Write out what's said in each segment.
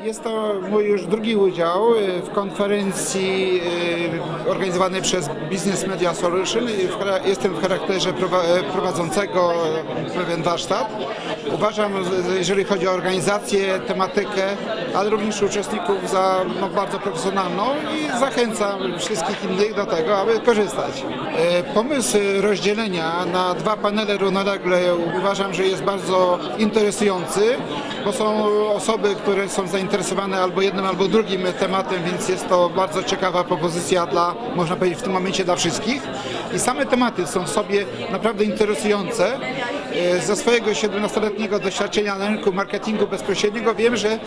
Jest to mój już drugi udział y, w konferencji y, organizowanej przez Business Media Solution. Jestem w charakterze e, prowadzącego pewien warsztat. Uważam, że jeżeli chodzi o organizację, tematykę, ale również uczestników za no, bardzo profesjonalną i zachęcam wszystkich innych do tego, aby korzystać. E, Pomysł rozdzielenia na dwa panele równolegle uważam, że jest bardzo interesujący, bo są osoby, które są zainteresowane albo jednym, albo drugim tematem, więc jest to bardzo ciekawa propozycja dla, można powiedzieć, w tym momencie dla wszystkich. I same tematy są sobie naprawdę interesujące. E, Ze swojego 17-letniego doświadczenia na rynku marketingu bezpośredniego wiem, że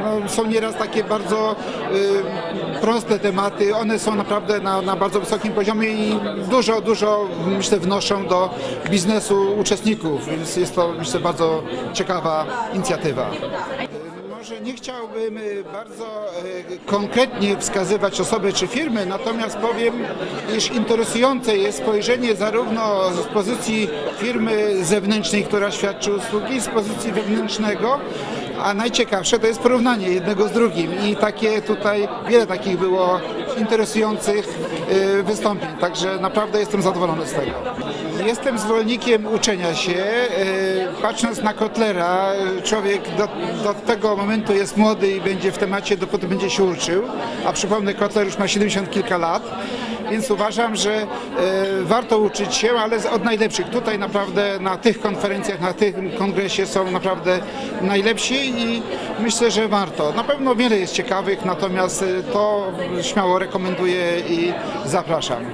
no, są nieraz takie bardzo y, proste tematy. One są naprawdę na, na bardzo wysokim poziomie i dużo, dużo myślę wnoszą do biznesu uczestników, więc jest to myślę bardzo ciekawa inicjatywa. Y, Może nie chciałbym y, bardzo y, konkretnie wskazywać osoby czy firmy, natomiast powiem, iż interesujące jest spojrzenie zarówno z pozycji firmy zewnętrznej, która świadczy usługi, z pozycji wewnętrznego, a najciekawsze to jest porównanie jednego z drugim. I takie tutaj, wiele takich było interesujących y, wystąpień, także naprawdę jestem zadowolony z tego. Jestem zwolennikiem uczenia się. y, Patrząc na Kotlera, człowiek do, do tego momentu jest młody i będzie w temacie, dopóty będzie się uczył, a przypomnę, Kotler już ma 70 kilka lat. Więc uważam, że e, warto uczyć się, ale od najlepszych. Tutaj naprawdę na tych konferencjach, na tym kongresie są naprawdę najlepsi i myślę, że warto. Na pewno wiele jest ciekawych, natomiast e, to śmiało rekomenduję i zapraszam.